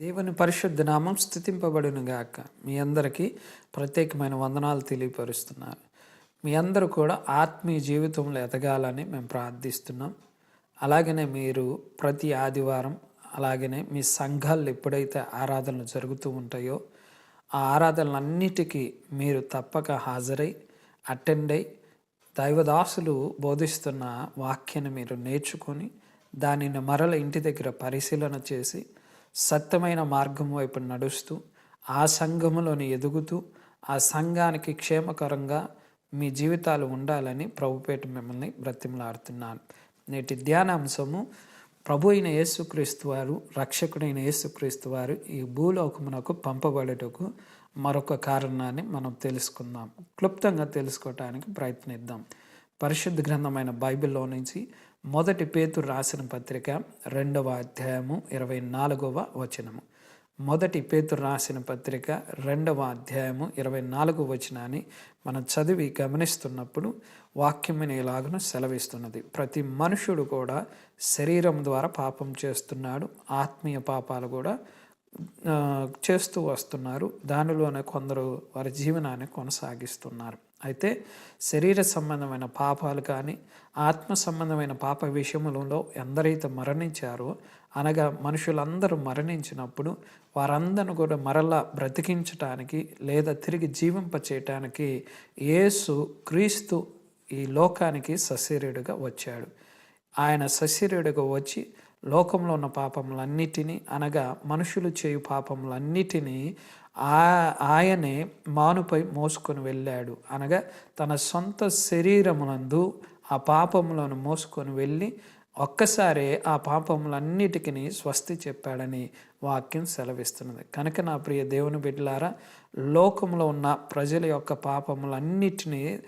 దేవుని పరిశుద్ధ నామం స్థుతింపబడును గాక మీ అందరికీ ప్రత్యేకమైన వందనాలు తెలియపరుస్తున్నారు. మీ అందరూ కూడా ఆత్మీయ జీవితంలో ఎదగాలని మేము ప్రార్థిస్తున్నాం. అలాగనే మీరు ప్రతి ఆదివారం అలాగనే మీ సంఘాలు ఎప్పుడైతే ఆరాధనలు జరుగుతూ ఉంటాయో ఆ ఆరాధనలన్నిటికీ మీరు తప్పక హాజరై అటెండ్ అయి దైవదాసులు బోధిస్తున్న వాక్యాన్ని మీరు నేర్చుకొని దానిని మరల ఇంటి దగ్గర పరిశీలన చేసి సత్యమైన మార్గం వైపు నడుస్తూ ఆ సంఘములోని ఎదుగుతూ ఆ సంఘానికి క్షేమకరంగా మీ జీవితాలు ఉండాలని ప్రభుపేట మిమ్మల్ని బ్రతిమలాడుతున్నాను. నేటి ధ్యానాంశము ప్రభు అయిన యేసుక్రీస్తు వారు రక్షకుడైన యేసుక్రీస్తు వారు ఈ భూలోకమునకు పంపబడటకు మరొక కారణాన్ని మనం తెలుసుకుందాం. క్లుప్తంగా తెలుసుకోవటానికి ప్రయత్నిద్దాం. పరిశుద్ధ గ్రంథమైన బైబిల్లో నుంచి మొదటి పేతురు రాసిన పత్రిక రెండవ అధ్యాయము ఇరవై నాలుగవ వచనము. మొదటి పేతురు రాసిన పత్రిక రెండవ అధ్యాయము ఇరవై నాలుగవ వచనాన్ని మనం చదివి గమనిస్తున్నప్పుడు వాక్యమైన ఇలాగను సెలవిస్తున్నది. ప్రతి మనుషుడు కూడా శరీరం ద్వారా పాపం చేస్తున్నాడు ఆత్మీయ పాపాలు కూడా చేస్తూ వస్తున్నారు. దానిలోనే కొందరు వారి జీవనాన్ని కొనసాగిస్తున్నారు. అయితే శరీర సంబంధమైన పాపాలు కానీ ఆత్మ సంబంధమైన పాప విషయములలో ఎందరైతే మరణించారో అనగా మనుషులందరూ మరణించినప్పుడు వారందరిని కూడా మరలా బ్రతికించటానికి లేదా తిరిగి జీవింప చేయటానికి యేసు క్రీస్తు ఈ లోకానికి సశరీరుడుగా వచ్చాడు. ఆయన సశరీరుడుగా వచ్చి లోకంలో ఉన్న పాపములన్నిటినీ అనగా మనుషులు చేయు పాపములన్నిటినీ ఆయనే మానుపై మోసుకొని వెళ్ళాడు. అనగా తన సొంత శరీరమునందు ఆ పాపములను మోసుకొని వెళ్ళి ఒక్కసారే ఆ పాపములన్నిటికీ స్వస్తి చెప్పాడని వాక్యం సెలవిస్తున్నది. కనుక నా ప్రియ దేవుని బిడ్డలారా లోకంలో ఉన్న ప్రజల యొక్క పాపములన్నిటినీ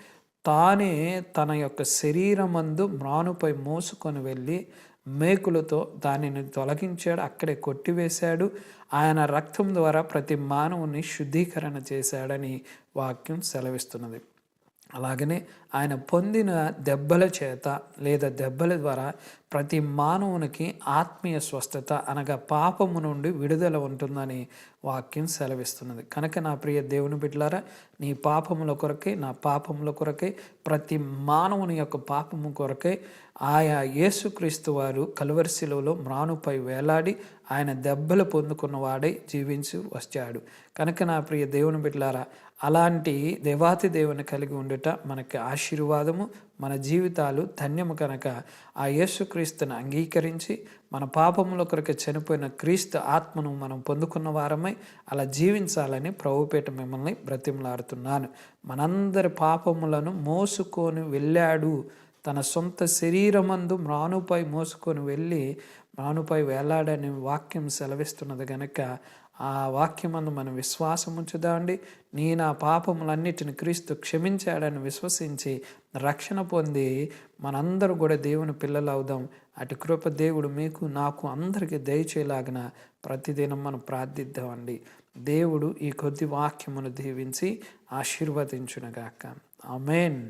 తానే తన యొక్క శరీరమందు మ్రానుపై మోసుకొని వెళ్ళి మేకులతో దానిని తొలగించాడు అక్కడే కొట్టివేశాడు. ఆయన రక్తం ద్వారా ప్రతి మానవుని శుద్ధీకరణ చేశాడని వాక్యం సెలవిస్తున్నది. అలాగనే ఆయన పొందిన దెబ్బల చేత లేదా దెబ్బల ద్వారా ప్రతి మానవునికి ఆత్మీయ స్వస్థత అనగా పాపము నుండి విడుదల ఉంటుందని వాక్యం సెలవిస్తున్నది. కనుక నా ప్రియ దేవుని బిడ్డలారా నీ పాపముల కొరకే నా పాపముల కొరకే ప్రతి మానవుని యొక్క పాపము కొరకే ఆయా యేసుక్రీస్తు వారు కలువరిశిలలో మ్రానుపై వేలాడి ఆయన దెబ్బలు పొందుకున్నవాడై జీవించి వచ్చాడు. కనుక నా ప్రియ దేవుని బిడ్డలారా అలాంటి దేవాతి దేవుని కలిగి ఉండుట మనకి ఆశీర్వాదము మన జీవితాలు ధన్యము కనుక. ఆ యేసుక్రీస్తుని అంగీకరించి మన పాపముల కొరకు చనిపోయిన క్రీస్తు ఆత్మను మనం పొందుకున్న వారమై అలా జీవించాలని ప్రభుపేట మిమ్మల్ని బ్రతిమలాడుతున్నాను. మనందరి పాపములను మోసుకొని వెళ్ళాడు. తన సొంత శరీరమందు మ్రానుపై మోసుకొని వెళ్ళి మ్రానుపై వేలాడని వాక్యం సెలవిస్తున్నది గనక ఆ వాక్యమందు మనం విశ్వాసం ఉంచుదామండి నీ నా పాపములన్నిటిని క్రీస్తు క్షమించాడని విశ్వసించి రక్షణ పొంది మనందరూ కూడా దేవుని పిల్లలు అవుదాం అటు కృప దేవుడు మీకు నాకు అందరికీ దయచేలాగిన ప్రతిదినం మనం ప్రార్థిద్దామండి దేవుడు ఈ కొద్ది వాక్యమును దీవించి ఆశీర్వదించునగాక. ఆమెన్.